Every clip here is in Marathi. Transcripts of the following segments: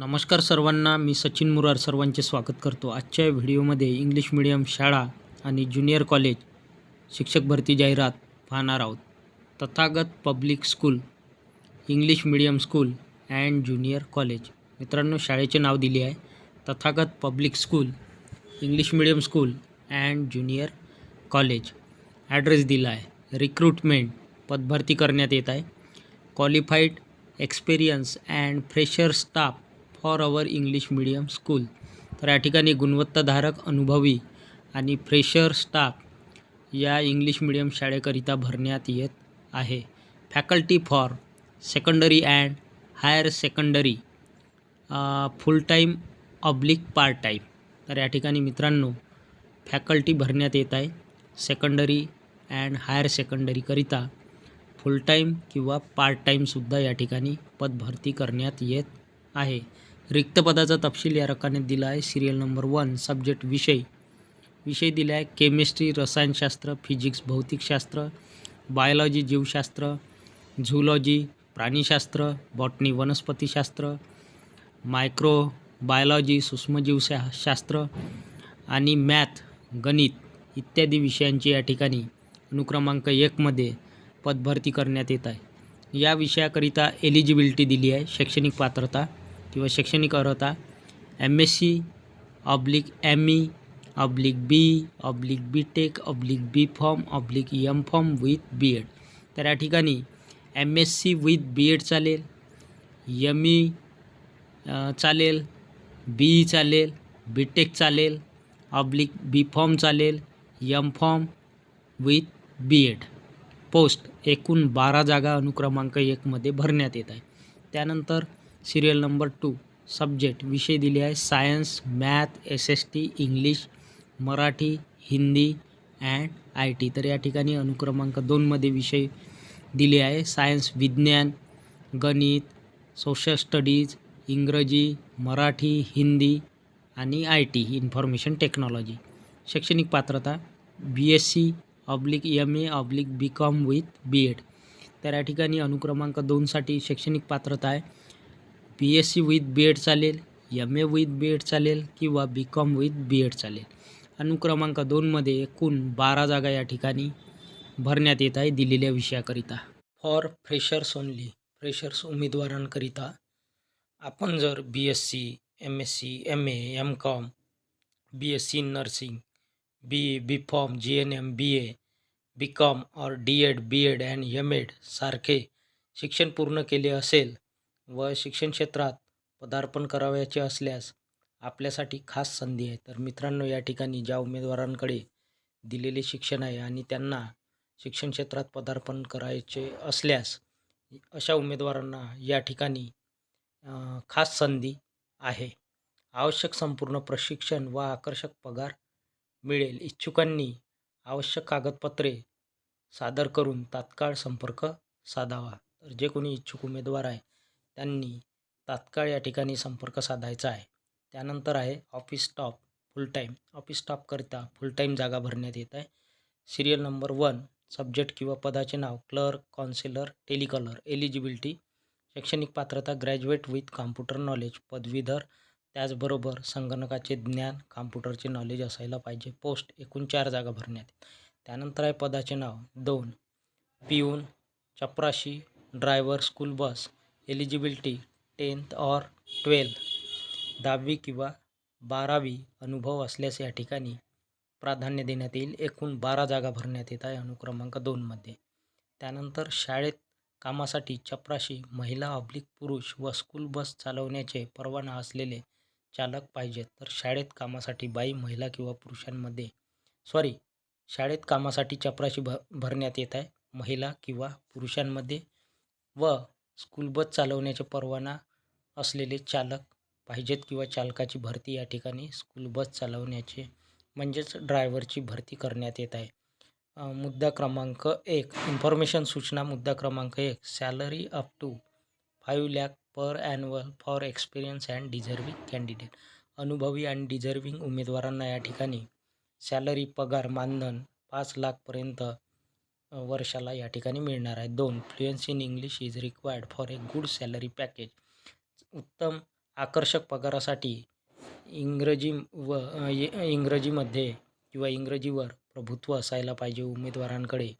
नमस्कार सर्वांना मी सचिन मुरार सर्वांचे स्वागत करतो. आजच्या व्हिडिओमध्ये इंग्लिश मिडियम शाळा आणि ज्युनियर कॉलेज शिक्षक भरती जाहिरात पाहणार आहोत. Tathagat public school English medium school and junior college. मित्रांनो शाळेचे नाव दिले आहे. Tathagat public school English medium school and junior college. Address दिला आहे. रिक्रुटमेंट पदभरती करण्यात येत आहे. Qualified experience and fresher staff for our English medium school. तर या ठिकाणी गुणवत्ताधारक अनुभवी आणि फ्रेशर स्टाफ या इंग्लिश मिडियम शाळेकरिता भरण्यात येत आहे. Faculty for secondary and higher secondary full time oblique part time तर या ठिकाणी मित्रांनो फॅकल्टी भरण्यात येत आहे सेकंडरी अँड हायर सेकंडरीकरिता फुल टाईम किंवा पार्ट टाईमसुद्धा या ठिकाणी पदभरती करण्यात येत आहे. रिक्त पदाचा तपशील या रकाने दिला आहे. सिरियल नंबर वन सब्जेक्ट विषय. विषय दिला आहे. केमिस्ट्री रसायनशास्त्र फिजिक्स भौतिकशास्त्र बायोलॉजी जीवशास्त्र झूलॉजी प्राणीशास्त्र बॉटनी वनस्पतीशास्त्र मायक्रो बायोलॉजी सूक्ष्मजीवशास्त्र आणि मॅथ गणित इत्यादी विषयांची या ठिकाणी अनुक्रमांक एकमध्ये पदभरती करण्यात येत आहे. या विषयाकरिता एलिजिबिलिटी दिली आहे. शैक्षणिक पात्रता किंवा शैक्षणिक अर्हता M S C oblique M E oblique B oblique B tech oblique B pharm oblique M pharm with B ed तर या ठिकाणी M S C with B ed चालेल एम ई चालेल बी ई चालेल बी टेक चालेल ऑब्लिक बी फॉर्म चालेल M pharm with B ed post एकूण बारा जागा अनुक्रमांक एकमध्ये भरण्यात येत आहे. त्यानंतर सिरियल नंबर टू सब्जेक्ट विषय दिले आहे. Science math S S T English Marathi Hindi and I T. तर या ठिकाणी अनुक्रमांक दोनमध्ये विषय दिले आहे. सायन्स विज्ञान गणित सोशल स्टडीज इंग्रजी मराठी हिंदी आणि आय टी इन्फॉर्मेशन टेक्नॉलॉजी. शैक्षणिक पात्रता B S C oblique M A oblique B com with B ed तर या ठिकाणी अनुक्रमांक दोनसाठी शैक्षणिक पात्रता आहे. B S C with B ed चालेल M A with B ed चालेल किंवा B com with B ed चालेल. अनुक्रमांक दोनमध्ये एकूण बारा जागा या ठिकाणी भरण्यात येत आहे दिलेल्या विषयाकरिता. फॉर फ्रेशर्स ओनली फ्रेशर्स उमेदवारांकरिता आपण जर B S C M S C M A M com B S C nursing B A B pharm G N M B A B com और D ed B ed and M ed सारखे शिक्षण पूर्ण केले असेल व शिक्षण क्षेत्रात पदार्पण करावयाचे असल्यास आपल्यासाठी खास संधी आहे. तर मित्रांनो या ठिकाणी ज्या उमेदवारांकडे दिलेले शिक्षण आहे आणि त्यांना शिक्षण क्षेत्रात पदार्पण करायचे असल्यास अशा उमेदवारांना या ठिकाणी खास संधी आहे. आवश्यक संपूर्ण प्रशिक्षण व आकर्षक पगार मिळेल. इच्छुकांनी आवश्यक कागदपत्रे सादर करून तात्काळ संपर्क साधावा. तर जे कोणी इच्छुक उमेदवार आहे त्यांनी तात्काळ या ठिकाणी संपर्क साधायचा आहे. त्यानंतर आहे office staff full time office स्टॉपकरिता full time जागा भरण्यात येत आहे. सिरियल नंबर वन सब्जेक्ट किंवा पदाचे नाव क्लर्क कॉन्सिलर टेलिकॉलर एलिजिबिलिटी शैक्षणिक पात्रता ग्रॅज्युएट विथ कॉम्प्युटर नॉलेज पदवीधर त्याचबरोबर संगणकाचे ज्ञान कॉम्प्युटरचे नॉलेज असायला पाहिजे. पोस्ट एकूण चार जागा भरण्यात त्यानंतर आहे पदाचे नाव दोन पिऊन चपराशी driver school bus eligibility tenth or twelfth दहावी किंवा बारावी अनुभव असल्यास या ठिकाणी प्राधान्य देण्यात येईल. एकूण बारा जागा भरण्यात येत आहे अनुक्रमांक दोनमध्ये त्यानंतर शाळेत कामासाठी चपराशी महिला ऑब्लिक पुरुष व स्कूल बस चालवण्याचे परवाना असलेले चालक पाहिजेत. तर शाळेत कामासाठी बाई महिला किंवा पुरुषांमध्ये सॉरी शाळेत कामासाठी चपराशी भ भरण्यात येत आहे. महिला किंवा पुरुषांमध्ये व स्कूल बस चालवण्याचे परवाना असलेले चालक पाहिजेत किंवा चालकाची भरती या ठिकाणी स्कूल बस चालवण्याचे म्हणजेच ड्रायव्हरची भरती करण्यात येत आहे. मुद्दा क्रमांक एक इन्फॉर्मेशन सूचना मुद्दा क्रमांक एक salary up to five lakh per annual for experience and deserving candidate. अनुभवी आणि डिझर्विंग उमेदवारांना या ठिकाणी सॅलरी पगार मानधन पाच लाखपर्यंत वर्षाला या ठिकाणी मिळणार आहे. दोन fluency in English is required for a good salary package उत्तम आकर्षक पगारासाठी इंग्रजी व इंग्रजीमध्ये किंवा इंग्रजीवर प्रभुत्व असायला पाहिजे उमेदवारांकडे.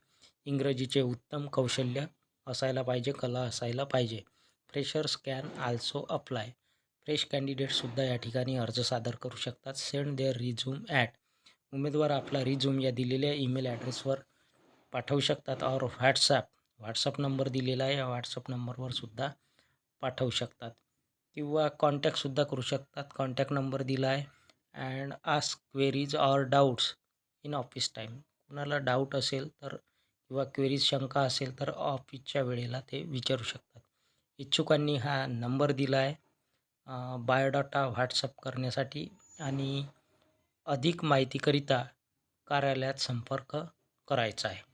इंग्रजीचे उत्तम कौशल्य असायला पाहिजे कला असायला पाहिजे. Freshers can also apply fresh कॅन्डिडेटसुद्धा या ठिकाणी अर्ज सादर करू शकतात. सेंड देअर रिझ्यूम ॲट उमेदवार आपला रिझ्यूम या दिलेल्या ईमेल ॲड्रेसवर पाठवू शकतात. और व्हॉट्सॲप व्हॉट्सअप नंबर दिलेला आहे. या व्हॉट्सअप नंबरवर सुद्धा पाठवू शकतात. किंवा कॉन्टॅक्टसुद्धा करू शकतात. कॉन्टॅक्ट नंबर दिला आहे. And ask queries or doubts in office time कुणाला डाऊट असेल तर किंवा क्वेरीज शंका असेल तर ऑफिसच्या वेळेला ते विचारू शकतात. इच्छुकांनी हा नंबर दिला आहे. बायोडाटा व्हॉट्सअप करण्यासाठी आणि अधिक माहितीकरिता कार्यालयात संपर्क करायचा आहे.